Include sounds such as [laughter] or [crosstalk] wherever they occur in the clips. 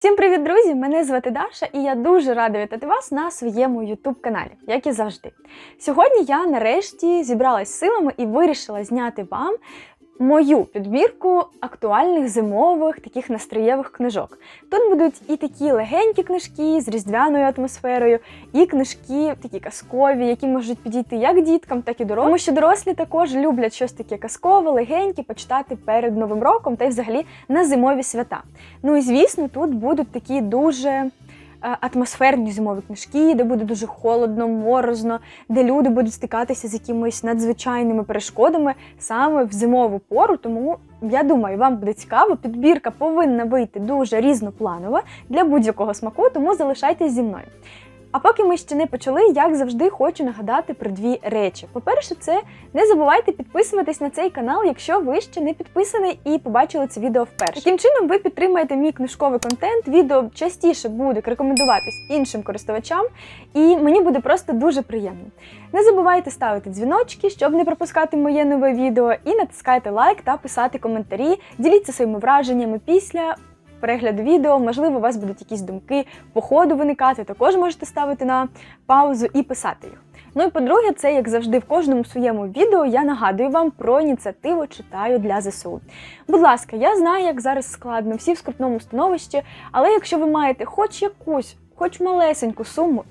Всім привіт, друзі! Мене звати Даша, і я дуже рада вітати вас на своєму youtube каналі, як і завжди. Сьогодні я нарешті зібралась силами і вирішила зняти вам мою підбірку актуальних зимових таких настроєвих книжок. Тут будуть і такі легенькі книжки з різдвяною атмосферою, і книжки такі казкові, які можуть підійти як діткам, так і дорослим. Тому що дорослі також люблять щось таке казкове, легеньке почитати перед Новим роком та й взагалі на зимові свята. Ну і звісно, тут будуть такі дуже атмосферні зимові книжки, де буде дуже холодно, морозно, де люди будуть стикатися з якимись надзвичайними перешкодами саме в зимову пору. Тому я думаю, вам буде цікаво. Підбірка повинна вийти дуже різнопланова для будь-якого смаку, тому залишайтесь зі мною. А поки ми ще не почали, як завжди, хочу нагадати про дві речі. По-перше, це не забувайте підписуватись на цей канал, якщо ви ще не підписані і побачили це відео вперше. Таким чином, ви підтримаєте мій книжковий контент. Відео частіше буде рекомендуватись іншим користувачам, і мені буде просто дуже приємно. Не забувайте ставити дзвіночки, щоб не пропускати моє нове відео, і натискайте лайк та писати коментарі. Діліться своїми враженнями після перегляду відео. Можливо, у вас будуть якісь думки по ходу виникати. Також можете ставити на паузу і писати їх. Ну і по-друге, це як завжди в кожному своєму відео я нагадую вам про ініціативу читаю для ЗСУ. Будь ласка, я знаю, як зараз складно, всі в скрутному становищі, але якщо ви маєте хоч якусь. Хоч малесеньку суму,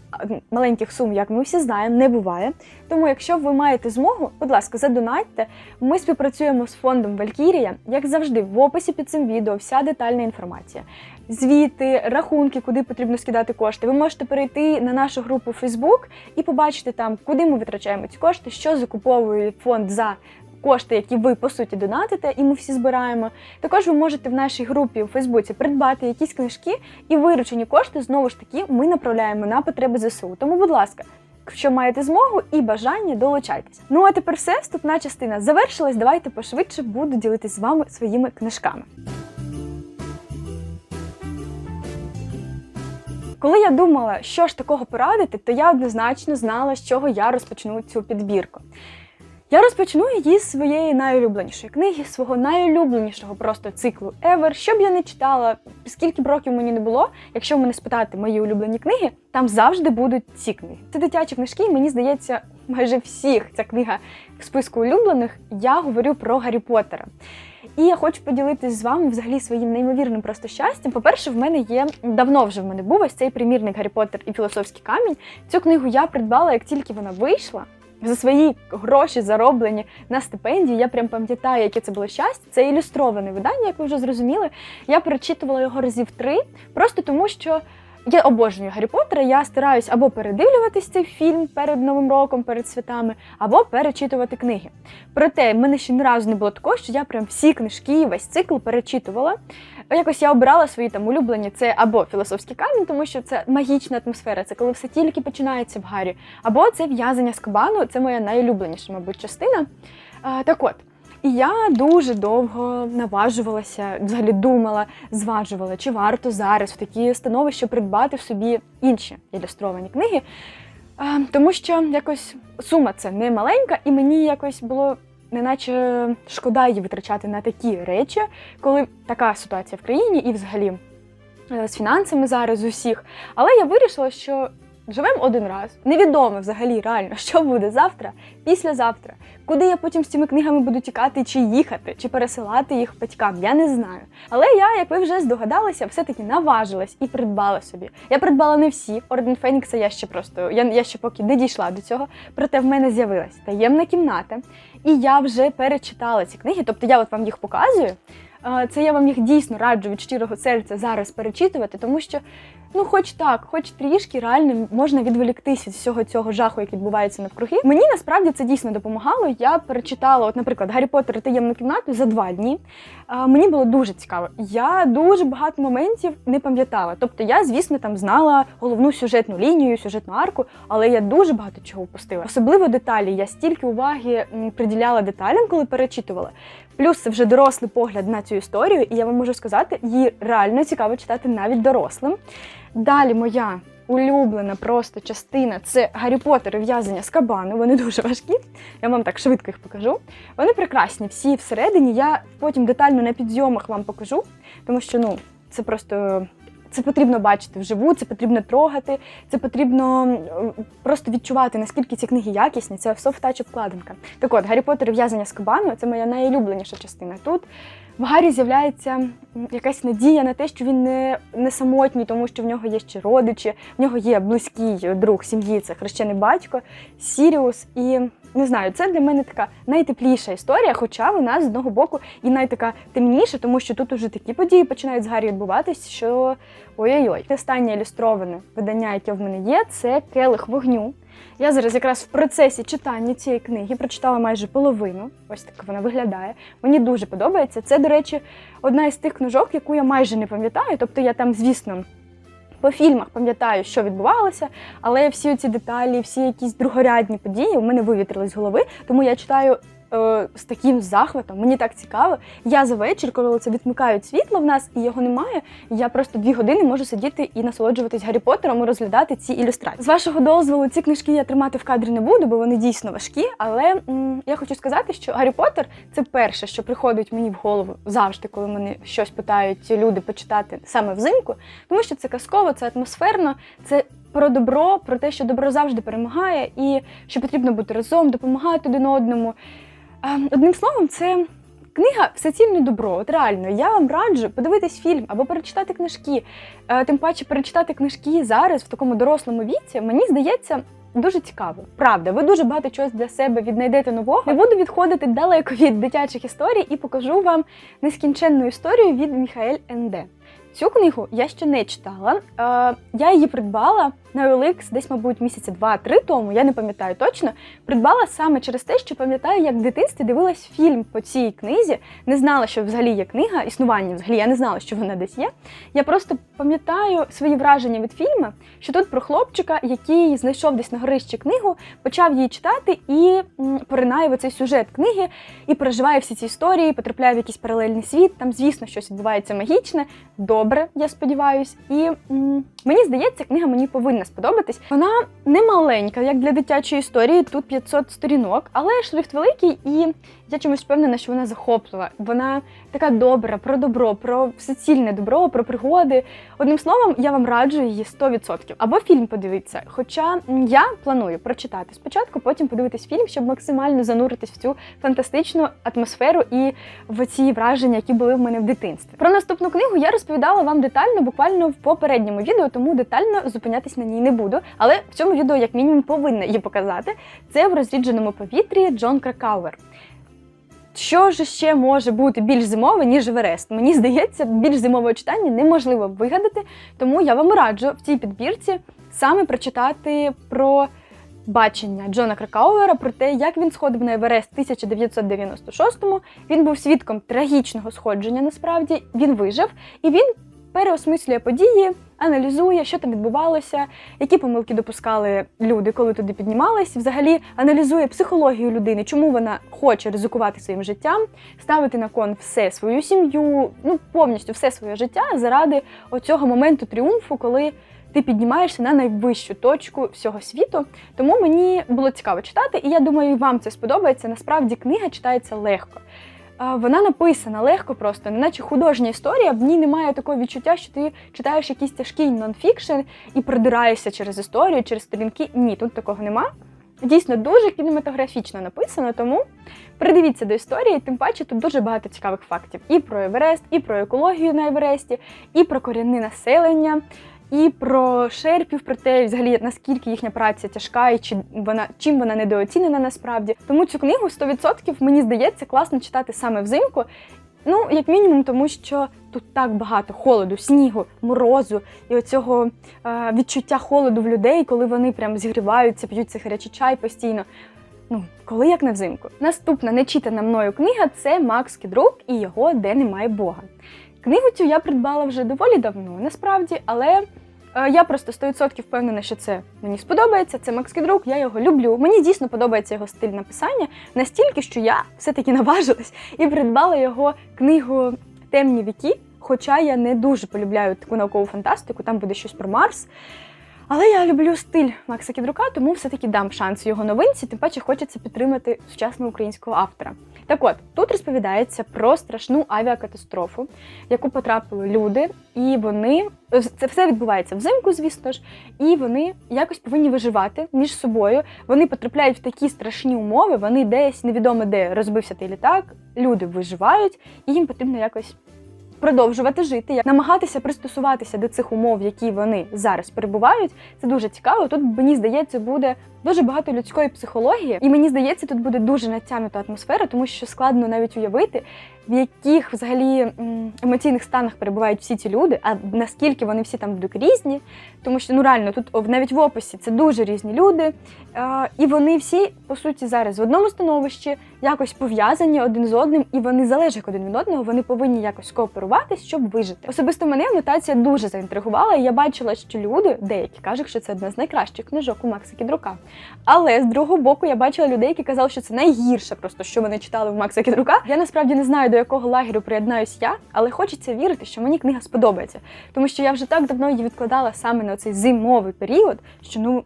маленьких сум, як ми всі знаємо, не буває. Тому, якщо ви маєте змогу, будь ласка, задонатьте. Ми співпрацюємо з фондом Валькірія. Як завжди, в описі під цим відео вся детальна інформація. Звіти, рахунки, куди потрібно скидати кошти. Ви можете перейти на нашу групу Facebook і побачити там, куди ми витрачаємо ці кошти, що закуповує фонд за кошти, які ви по суті донатите, і ми всі збираємо. Також ви можете в нашій групі у Фейсбуці придбати якісь книжки, і виручені кошти знову ж таки ми направляємо на потреби ЗСУ. Тому, будь ласка. Якщо маєте змогу і бажання, долучайтесь. Ну а тепер все, вступна частина завершилась. Давайте пошвидше буду ділитись з вами своїми книжками. Коли я думала, що ж такого порадити, то я однозначно знала, з чого я розпочну цю підбірку. Я розпочну її з своєї найулюбленішої книги, свого найулюбленішого просто циклу Ever. Що б я не читала, скільки б років мені не було, якщо мене спитати мої улюблені книги, там завжди будуть ці книги. Це дитячі книжки, і мені здається, майже всіх ця книга в списку улюблених. Я говорю про Гаррі Поттера. І я хочу поділитись з вами взагалі своїм неймовірним просто щастям. По-перше, в мене є давно вже в мене був ось цей примірник Гаррі Поттер і філософський камінь. Цю книгу я придбала, як тільки вона вийшла. За свої гроші зароблені на стипендії, я прям пам'ятаю, яке це було щастя. Це ілюстроване видання, як ви вже зрозуміли. Я перечитувала його разів три, просто тому що я обожнюю Гаррі Поттера. Я стараюсь або передивлюватись цей фільм перед Новим роком, перед святами, або перечитувати книги. Проте в мене ще ні разу не було такого, що я прям всі книжки, весь цикл перечитувала. Якось я обирала свої там улюблені це або філософський камінь, тому що це магічна атмосфера, це коли все тільки починається в Гаррі, або це в'язання з кабану, це моя найулюбленіша, мабуть, частина. А, так от. І я дуже довго наважувалася, взагалі думала, зважувала, чи варто зараз в такі становища придбати в собі інші ілюстровані книги. Тому що якось сума це не маленька, і мені якось було неначе шкода її витрачати на такі речі, коли така ситуація в країні і взагалі е, з фінансами зараз усіх. Але я вирішила, що живемо один раз. Невідомо взагалі реально, [laughs] що буде завтра, післязавтра. Куди я потім з цими книгами буду тікати, чи їхати, чи пересилати їх батькам, я не знаю. Але я, як ви вже здогадалися, все-таки наважилась і придбала собі. Я придбала не всі. Орден Фенікса я ще просто я, я ще поки не дійшла до цього. Проте в мене з'явилась таємна кімната, і я вже перечитала ці книги. Тобто я от вам їх показую. Це я вам їх дійсно раджу від щирого серця зараз перечитувати, тому що, ну, хоч так, хоч трішки реально можна відволіктися від всього цього жаху, який відбувається навкруги. Мені насправді це дійсно допомагало. Я перечитала, от, наприклад, Гаррі Поттер і таємну кімнату за два дні. Мені було дуже цікаво. Я дуже багато моментів не пам'ятала. Тобто, я, звісно, там знала головну сюжетну лінію, сюжетну арку, але я дуже багато чого упустила. Особливо деталі. Я стільки уваги приділяла деталям, коли перечитувала. Плюс це вже дорослий погляд на цю історію, і я вам можу сказати, її реально цікаво читати навіть дорослим. Далі моя улюблена просто частина це Гаррі Поттер і в'язання з кабану. Вони дуже важкі. Я вам так швидко їх покажу. Вони прекрасні, всі всередині. Я потім детально на підйомах вам покажу, тому що ну це просто це потрібно бачити вживу, це потрібно трогати, це потрібно просто відчувати, наскільки ці книги якісні. Це софт-тач обкладинка. Так от, Гаррі Поттер і в'язання з кабану це моя найулюбленіша частина. Тут в Гаррі з'являється якась надія на те, що він не, не самотній, тому що в нього є ще родичі, в нього є близький друг сім'ї, це хрещений батько, Сіріус. І не знаю, це для мене така найтепліша історія, хоча вона з одного боку і найтака темніша, тому що тут уже такі події починають з Гаррі відбуватись, що ой-ой-ой. Останнє ілюстроване видання, яке в мене є, це келих вогню. Я зараз якраз в процесі читання цієї книги прочитала майже половину. Ось так вона виглядає. Мені дуже подобається. Це, до речі, одна із тих книжок, яку я майже не пам'ятаю. Тобто я там, звісно. По фільмах пам'ятаю, що відбувалося, але всі ці деталі, всі якісь другорядні події у мене вивітрились з голови, тому я читаю е, з таким захватом. Мені так цікаво. Я за вечір, коли це відмикають світло в нас і його немає, я просто дві години можу сидіти і насолоджуватись Гаррі Поттером і розглядати ці ілюстрації. З вашого дозволу, ці книжки я тримати в кадрі не буду, бо вони дійсно важкі. Але м, я хочу сказати, що Гаррі Поттер це перше, що приходить мені в голову завжди, коли мене щось питають люди почитати саме взимку, тому що це казково, це атмосферно, це. Про добро, про те, що добро завжди перемагає, і що потрібно бути разом, допомагати один одному. Одним словом, це книга всецільне добро. От реально, я вам раджу подивитись фільм або перечитати книжки. Е, Тим паче перечитати книжки зараз в такому дорослому віці, мені здається. Дуже цікаво, правда. Ви дуже багато чогось для себе віднайдете нового. Не буду відходити далеко від дитячих історій і покажу вам нескінченну історію від Міхаель Енде. Цю книгу я ще не читала. Е, я її придбала на OLX десь, мабуть, місяці два-три тому, я не пам'ятаю точно. Придбала саме через те, що пам'ятаю, як в дитинстві дивилась фільм по цій книзі. Не знала, що взагалі є книга, існування взагалі, я не знала, що вона десь є. Я просто пам'ятаю свої враження від фільму, що тут про хлопчика, який знайшов десь на горищі книгу, почав її читати і поринає в цей сюжет книги і переживає всі ці історії, потрапляє в якийсь паралельний світ. Там, звісно, щось відбувається магічне, добре, я сподіваюсь. І м, мені здається, книга мені повинна сподобатись. Вона не маленька, як для дитячої історії. Тут 500 сторінок, але шрифт великий, і я чомусь впевнена, що вона захоплива. Вона така добра, про добро, про всецільне добро, про пригоди. Одним словом, я вам раджу її 100%. Або фільм подивитися. Хоча я планую прочитати спочатку, потім подивитись фільм, щоб максимально зануритись в цю фантастичну атмосферу і в ці враження, які були в мене в дитинстві. Про наступну книгу я розповідала вам детально, буквально в попередньому відео, тому детально зупинятись на ній не буду. Але в цьому відео, як мінімум, повинна її показати. Це в розрідженому повітрі Джон Кракауер. Що ж ще може бути більш зимове, ніж Еверест? Мені здається, більш зимове читання неможливо вигадати, тому я вам раджу в цій підбірці саме прочитати про бачення Джона Кракауера, про те, як він сходив на Еверест в 1996-му. Він був свідком трагічного сходження. Насправді він вижив і він переосмислює події, аналізує, що там відбувалося, які помилки допускали люди, коли туди піднімались. Взагалі аналізує психологію людини, чому вона хоче ризикувати своїм життям, ставити на кон все свою сім'ю, ну повністю все своє життя заради оцього моменту тріумфу, коли ти піднімаєшся на найвищу точку всього світу. Тому мені було цікаво читати, і я думаю, вам це сподобається. Насправді книга читається легко. Вона написана легко просто, неначе художня історія. В ній немає такого відчуття, що ти читаєш якийсь тяжкий нонфікшн і продираєшся через історію, через сторінки. Ні, тут такого нема. Дійсно дуже кінематографічно написано, тому придивіться до історії, тим паче тут дуже багато цікавих фактів і про Еверест, і про екологію на Евересті, і про корінне населення, і про шерпів, про те, взагалі наскільки їхня праця тяжка і чи вона чим вона недооцінена насправді. Тому цю книгу 100% мені здається класно читати саме взимку. Ну, як мінімум, тому що тут так багато холоду, снігу, морозу і оцього е, відчуття холоду в людей, коли вони прям зігріваються, п'ють цей гарячий чай постійно. Ну, коли як не взимку. Наступна нечитана мною книга це Макс Кідрук і його Де немає Бога. Книгу цю я придбала вже доволі давно, насправді, але е, я просто 100% впевнена, що це мені сподобається. Це Макс Кідрук, я його люблю. Мені дійсно подобається його стиль написання, настільки, що я все-таки наважилась і придбала його книгу Темні віки. Хоча я не дуже полюбляю таку наукову фантастику, там буде щось про Марс. Але я люблю стиль Макса Кідрука, тому все-таки дам шанс його новинці, тим паче хочеться підтримати сучасного українського автора. Так от, тут розповідається про страшну авіакатастрофу, в яку потрапили люди, і вони це все відбувається взимку, звісно ж, і вони якось повинні виживати між собою. Вони потрапляють в такі страшні умови, вони десь невідомо де розбився той літак, люди виживають, і їм потрібно якось продовжувати жити, як намагатися пристосуватися до цих умов, які вони зараз перебувають. Це дуже цікаво. Тут мені здається, буде дуже багато людської психології, і мені здається, тут буде дуже натягнута атмосфера, тому що складно навіть уявити, в яких взагалі емоційних станах перебувають всі ці люди, а наскільки вони всі там будуть різні, тому що ну реально тут навіть в описі це дуже різні люди, і вони всі по суті зараз в одному становищі якось пов'язані один з одним, і вони залежать один від одного. Вони повинні якось кооперуватись, щоб вижити. Особисто мене анотація дуже заінтригувала. і Я бачила, що люди деякі кажуть, що це одна з найкращих книжок у Макса Кідрука. Але з другого боку я бачила людей, які казали, що це найгірше, просто що вони читали в Макса Кідрука. Я насправді не знаю, до якого лагерю приєднаюсь я, але хочеться вірити, що мені книга сподобається, тому що я вже так давно її відкладала саме на цей зимовий період, що ну.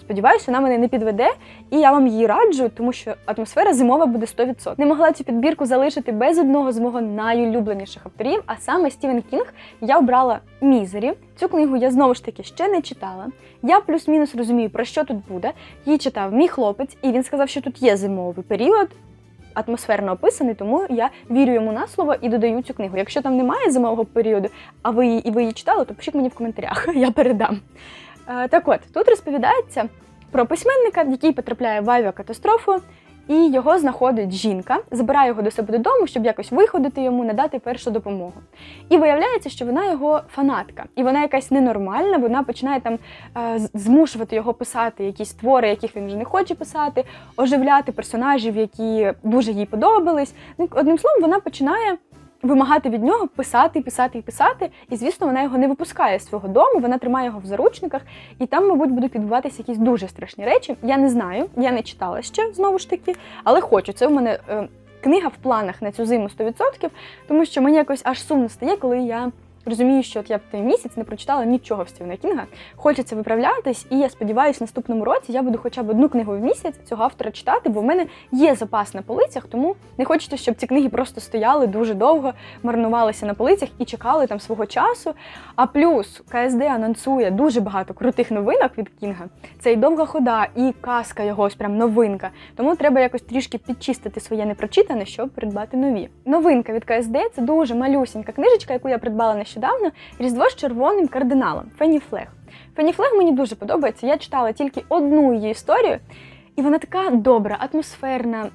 Сподіваюся, вона мене не підведе, і я вам її раджу, тому що атмосфера зимова буде 100%. Не могла цю підбірку залишити без одного з мого найулюбленіших авторів, а саме Стівен Кінг. Я обрала Мізері. Цю книгу я знову ж таки ще не читала. Я плюс-мінус розумію, про що тут буде. Її читав мій хлопець, і він сказав, що тут є зимовий період. Атмосферно описаний, тому я вірю йому на слово і додаю цю книгу. Якщо там немає зимового періоду, а ви її і ви її читали, то пишіть мені в коментарях, [laughs] я передам. Е, Так от, тут розповідається про письменника, який потрапляє в авіакатастрофу, і його знаходить жінка, забирає його до себе додому, щоб якось виходити йому, надати першу допомогу. І виявляється, що вона його фанатка, і вона якась ненормальна. Вона починає там е, змушувати його писати якісь твори, яких він вже не хоче писати, оживляти персонажів, які дуже їй подобались. Ну, Одним словом, вона починає вимагати від нього писати, писати і писати. І звісно, вона його не випускає з свого дому, вона тримає його в заручниках, і там, мабуть, будуть відбуватися якісь дуже страшні речі. Я не знаю, я не читала ще знову ж таки, але хочу. Це в мене е, книга в планах на цю зиму 100%, тому що мені якось аж сумно стає, коли я. Розумію, що от я той місяць не прочитала нічого в Стівена Кінга. Хочеться виправлятись, і я сподіваюся, в наступному році я буду хоча б одну книгу в місяць цього автора читати, бо в мене є запас на полицях, тому не хочеться, щоб ці книги просто стояли дуже довго, марнувалися на полицях і чекали там свого часу. А плюс КСД анонсує дуже багато крутих новинок від Кінга. Це і довга хода, і казка його ось прям новинка. Тому треба якось трішки підчистити своє непрочитане, щоб придбати нові. Новинка від КСД це дуже малюсінька книжечка, яку я придбала нещодавно. Різдво з червоним кардиналом Фенні Флег. Фенні Флег мені дуже подобається. Я читала тільки одну її історію. І вона така добра, атмосферна,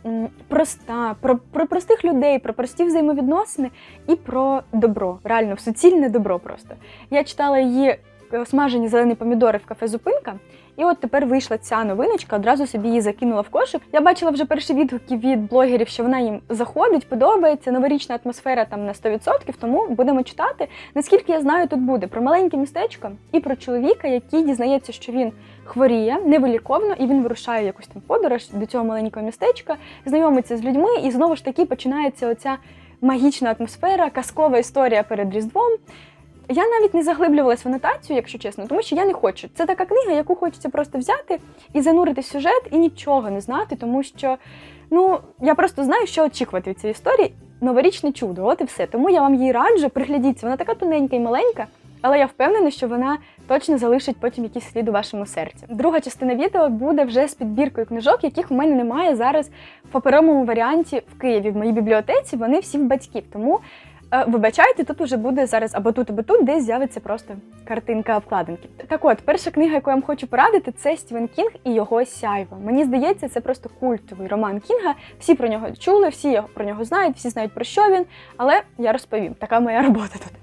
проста, про, про простих людей, про прості взаємовідносини і про добро. Реально, суцільне добро просто. Я читала її е, смажені зелені помідори в кафе Зупинка. І от тепер вийшла ця новиночка, одразу собі її закинула в кошик. Я бачила вже перші відгуки від блогерів, що вона їм заходить, подобається, новорічна атмосфера там на 100%, тому будемо читати. Наскільки я знаю, тут буде про маленьке містечко і про чоловіка, який дізнається, що він хворіє невиліковно, і він вирушає в якусь там подорож до цього маленького містечка, знайомиться з людьми, і знову ж таки починається оця магічна атмосфера, казкова історія перед Різдвом. Я навіть не заглиблювалась в анотацію, якщо чесно, тому що я не хочу. Це така книга, яку хочеться просто взяти і занурити сюжет і нічого не знати, тому що ну я просто знаю, що очікувати від цієї історії. Новорічне чудо, от і все. Тому я вам її раджу, приглядіться. Вона така тоненька і маленька, але я впевнена, що вона точно залишить потім якийсь слід у вашому серці. Друга частина відео буде вже з підбіркою книжок, яких у мене немає зараз в паперовому варіанті в Києві. В моїй бібліотеці вони всі в батьків. Тому Вибачайте, тут уже буде зараз або тут, або тут, десь з'явиться просто картинка обкладинки. Так от, перша книга, яку я вам хочу порадити, це Стівен Кінг і його сяйво. Мені здається, це просто культовий роман Кінга. Всі про нього чули, всі про нього знають, всі знають про що він. Але я розповім, така моя робота тут.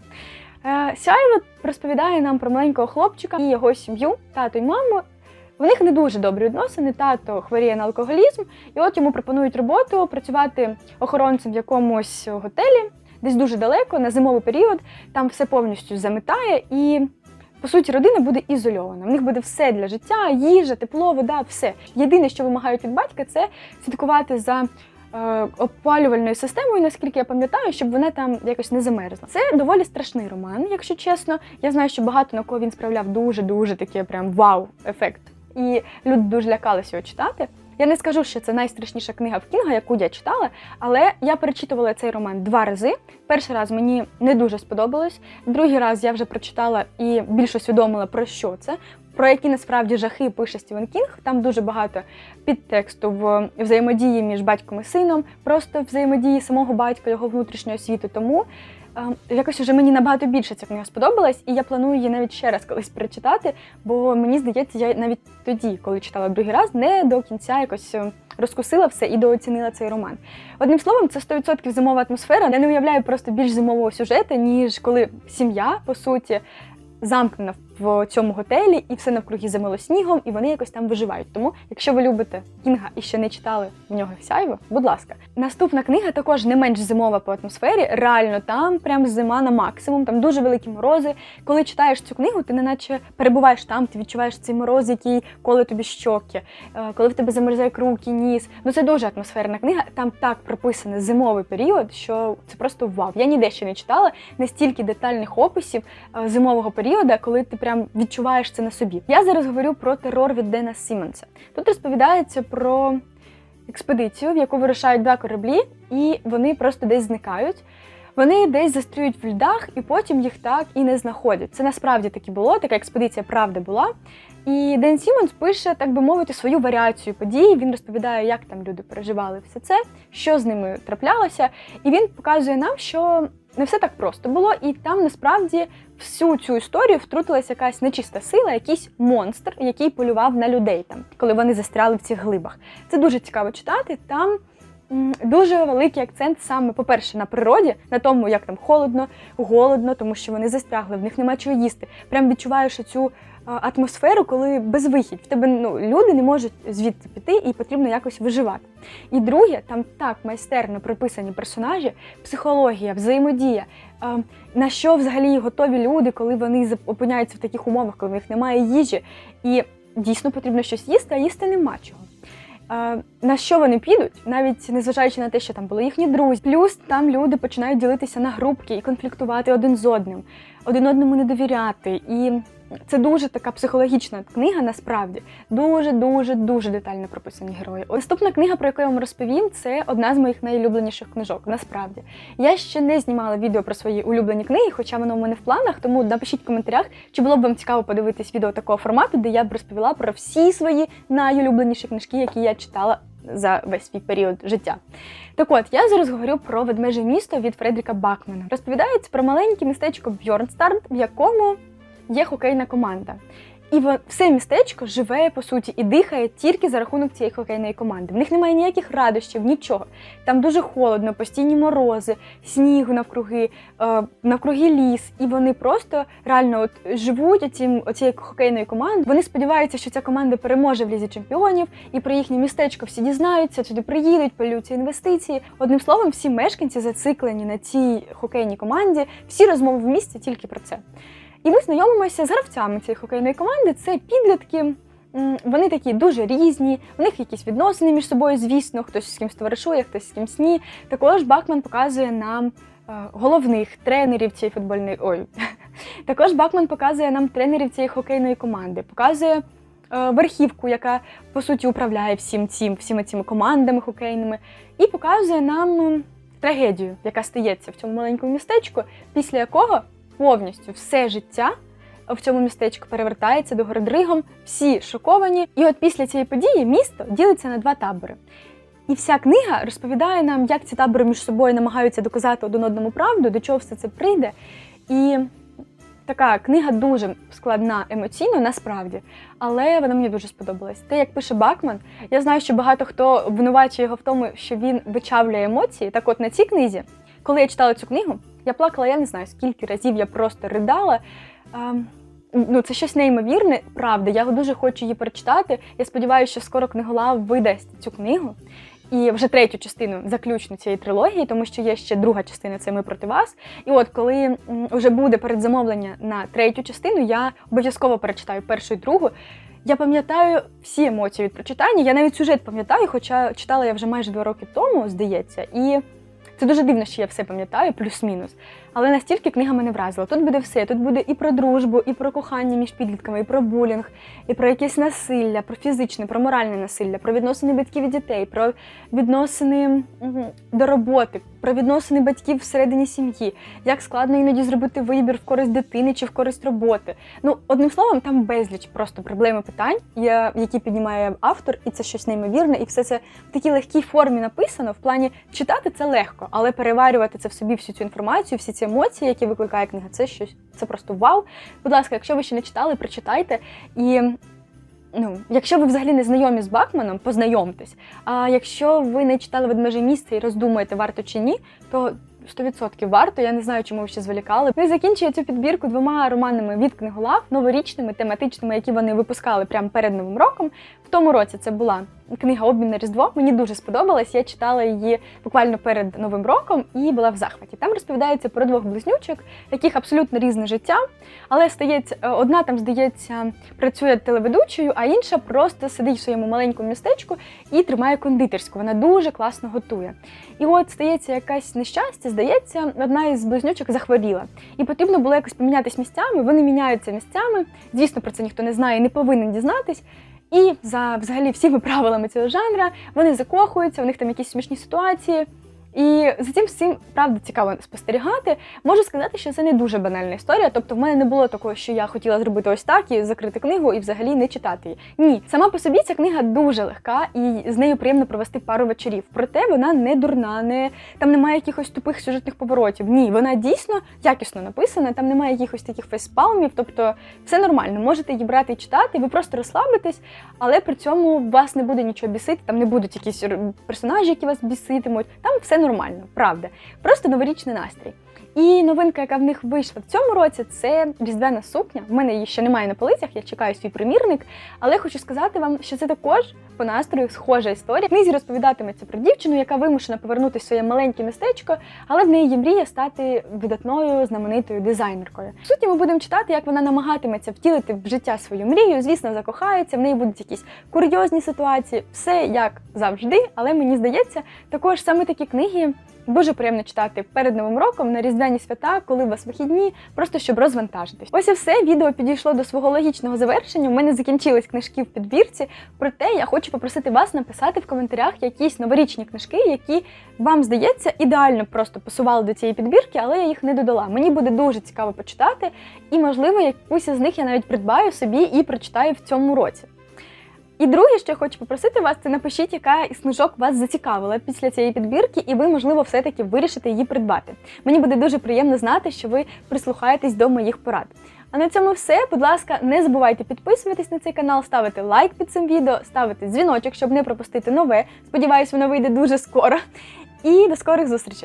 Е, Сяйво розповідає нам про маленького хлопчика і його сім'ю, тато і маму. В них не дуже добрі відносини. Тато хворіє на алкоголізм, і от йому пропонують роботу працювати охоронцем в якомусь готелі десь дуже далеко на зимовий період, там все повністю заметає, і по суті родина буде ізольована. В них буде все для життя, їжа, тепло, вода, все. Єдине, що вимагають від батька, це слідкувати за е, опалювальною системою, наскільки я пам'ятаю, щоб вона там якось не замерзла. Це доволі страшний роман, якщо чесно. Я знаю, що багато на кого він справляв дуже дуже таке прям вау-ефект. І люди дуже лякалися його читати. Я не скажу, що це найстрашніша книга в Кінга, яку я читала, але я перечитувала цей роман два рази. Перший раз мені не дуже сподобалось. Другий раз я вже прочитала і більш усвідомила про що це, про які насправді жахи пише Стівен Кінг. Там дуже багато підтексту в взаємодії між батьком і сином, просто взаємодії самого батька, його внутрішнього світу. Тому е, якось уже мені набагато більше ця книга сподобалась, і я планую її навіть ще раз колись перечитати, бо мені здається, я навіть тоді, коли читала другий раз, не до кінця якось. е, Розкусила все і дооцінила цей роман. Одним словом, це 100% зимова атмосфера. Я не уявляю просто більш зимового сюжету, ніж коли сім'я, по суті, замкнена в цьому готелі, і все навкруги замило снігом, і вони якось там виживають. Тому, якщо ви любите Кінга і ще не читали в нього сяйво, будь ласка. Наступна книга також не менш зимова по атмосфері. Реально, там прям зима на максимум, там дуже великі морози. Коли читаєш цю книгу, ти неначе перебуваєш там, ти відчуваєш цей мороз, який коле тобі щоки, е, коли в тебе замерзають руки, ніс. Ну це дуже атмосферна книга. Там так прописаний зимовий період, що це просто вау. Я ніде ще не читала настільки детальних описів е, зимового періоду, коли ти прям відчуваєш це на собі. Я зараз говорю про терор від Дена Сіменса. Тут розповідається про експедицію, в яку вирушають два кораблі, і вони просто десь зникають. Вони десь застрюють в льдах, і потім їх так і не знаходять. Це насправді таки було, така експедиція правда була. І Ден Сімонс пише, так би мовити, свою варіацію подій. Він розповідає, як там люди переживали все це, що з ними траплялося. І він показує нам, що не все так просто було, і там насправді всю цю історію втрутилася якась нечиста сила, якийсь монстр, який полював на людей там, коли вони застряли в цих глибах. Це дуже цікаво читати. Там дуже великий акцент саме, по-перше, на природі, на тому, як там холодно, голодно, тому що вони застрягли, в них немає чого їсти. Прям відчуваєш цю атмосферу, коли безвихідь. В тебе ну, люди не можуть звідти піти і потрібно якось виживати. І друге, там так майстерно прописані персонажі, психологія, взаємодія, на що взагалі готові люди, коли вони опиняються в таких умовах, коли в них немає їжі, і дійсно потрібно щось їсти, а їсти нема чого. На що вони підуть, навіть незважаючи на те, що там були їхні друзі. Плюс там люди починають ділитися на групки і конфліктувати один з одним, один одному не довіряти. І це дуже така психологічна книга, насправді. Дуже, дуже, детально прописані герої. Наступна книга, про яку я вам розповім, це одна з моїх найулюбленіших книжок. Насправді. Я ще не знімала відео про свої улюблені книги, хоча воно в мене в планах. Тому напишіть в коментарях, чи було б вам цікаво подивитись відео такого формату, де я б розповіла про всі свої найулюбленіші книжки, які я читала за весь свій період життя. Так от, я зараз говорю про ведмеже місто від Фредріка Бакмана. Розповідається про маленьке містечко Бьорнстарн, в якому є хокейна команда. І все містечко живе по суті і дихає тільки за рахунок цієї хокейної команди. В них немає ніяких радощів, нічого. Там дуже холодно, постійні морози, снігу навкруги, е, навкруги ліс. І вони просто реально от живуть оцім, оцією хокейною командою. Вони сподіваються, що ця команда переможе в лізі чемпіонів, і про їхнє містечко всі дізнаються, туди приїдуть, полюються інвестиції. Одним словом, всі мешканці зациклені на цій хокейній команді, всі розмови в місті тільки про це. І ми знайомимося з гравцями цієї хокейної команди. Це підлітки. Вони такі дуже різні, в них якісь відносини між собою, звісно, хтось з кимсь товаришує, хтось з кимсь ні. Також Бакман показує нам е, головних тренерів цієї футбольної. Ой, [laughs] також Бакман показує нам тренерів цієї хокейної команди, показує е, верхівку, яка по суті управляє всім цим, всіма цими командами хокейними, і показує нам трагедію, яка стається в цьому маленькому містечку, після якого повністю все життя в цьому містечку перевертається до городригом, всі шоковані. І от після цієї події місто ділиться на два табори. І вся книга розповідає нам, як ці табори між собою намагаються доказати один одному правду, до чого все це прийде. І така книга дуже складна емоційно, насправді, але вона мені дуже сподобалась. Те, як пише Бакман, я знаю, що багато хто обвинувачує його в тому, що він вичавлює емоції. Так от на цій книзі, коли я читала цю книгу, я плакала, я не знаю, скільки разів я просто ридала. Ну, це щось неймовірне, правда. Я дуже хочу її прочитати. Я сподіваюся, що скоро книголав видасть цю книгу. І вже третю частину заключну цієї трилогії, тому що є ще друга частина це ми проти вас. І от коли вже буде передзамовлення на третю частину, я обов'язково перечитаю першу і другу. Я пам'ятаю всі емоції від прочитання. Я навіть сюжет пам'ятаю, хоча читала я вже майже два роки тому, здається, і це дуже дивно, що я все пам'ятаю, плюс-мінус. Але настільки книга мене вразила. Тут буде все. Тут буде і про дружбу, і про кохання між підлітками, і про булінг, і про якесь насилля, про фізичне, про моральне насилля, про відносини батьків і дітей, про відносини до роботи, про відносини батьків всередині сім'ї, як складно іноді зробити вибір в користь дитини чи в користь роботи. Ну, одним словом, там безліч просто проблем і питань, які піднімає автор, і це щось неймовірне, і все це в такій легкій формі написано. В плані читати це легко, але переварювати це в собі всю цю інформацію, всі ці емоції, які викликає книга, це щось це просто вау. Будь ласка, якщо ви ще не читали, прочитайте. І ну, якщо ви взагалі не знайомі з Бакманом, познайомтесь. А якщо ви не читали ведмеже місце і роздумуєте, варто чи ні, то 100% варто. Я не знаю, чому ви ще зволікали. Ну і закінчую цю підбірку двома романами від книголав, новорічними, тематичними, які вони випускали прямо перед новим роком. В тому році це була книга Обмін на Різдво. Мені дуже сподобалась. Я читала її буквально перед новим роком і була в захваті. Там розповідається про двох близнючок, яких абсолютно різне життя, але стається е, одна там, здається, працює телеведучою, а інша просто сидить в своєму маленькому містечку і тримає кондитерську. Вона дуже класно готує. І от стається якесь нещастя, здається, одна із близнючок захворіла. І потрібно було якось помінятись місцями. Вони міняються місцями. Звісно, про це ніхто не знає, і не повинен дізнатись. І за взагалі всіми правилами цього жанра вони закохуються, у них там якісь смішні ситуації. І за цим всім правда цікаво спостерігати. Можу сказати, що це не дуже банальна історія. Тобто, в мене не було такого, що я хотіла зробити ось так і закрити книгу і взагалі не читати її. Ні, сама по собі ця книга дуже легка і з нею приємно провести пару вечорів. Проте вона не дурна, не там немає якихось тупих сюжетних поворотів. Ні, вона дійсно якісно написана. Там немає якихось таких фейспалмів. Тобто, все нормально. Можете її брати і читати, ви просто розслабитесь, але при цьому вас не буде нічого бісити. Там не будуть якісь персонажі, які вас біситимуть. Там все нормально, правда. Просто новорічний настрій. І новинка, яка в них вийшла в цьому році, це різдвяна сукня. В мене її ще немає на полицях, я чекаю свій примірник. Але хочу сказати вам, що це також по настрою схожа історія. В книзі розповідатиметься про дівчину, яка вимушена повернутися в своє маленьке містечко, але в неї є мрія стати видатною знаменитою дизайнеркою. В суті, ми будемо читати, як вона намагатиметься втілити в життя свою мрію. Звісно, закохається, в неї будуть якісь курйозні ситуації, все як завжди. Але мені здається, також саме такі книги. Дуже приємно читати перед новим роком на різдвяні свята, коли у вас вихідні, просто щоб розвантажитись. Ось і все. Відео підійшло до свого логічного завершення. У мене закінчились книжки в підбірці. Проте я хочу попросити вас написати в коментарях якісь новорічні книжки, які вам здається ідеально просто пасували до цієї підбірки, але я їх не додала. Мені буде дуже цікаво почитати, і можливо, якусь із них я навіть придбаю собі і прочитаю в цьому році. І друге, що я хочу попросити вас, це напишіть, яка із книжок вас зацікавила після цієї підбірки, і ви, можливо, все-таки вирішите її придбати. Мені буде дуже приємно знати, що ви прислухаєтесь до моїх порад. А на цьому все. Будь ласка, не забувайте підписуватись на цей канал, ставити лайк під цим відео, ставити дзвіночок, щоб не пропустити нове. Сподіваюсь, воно вийде дуже скоро. І до скорих зустрічей!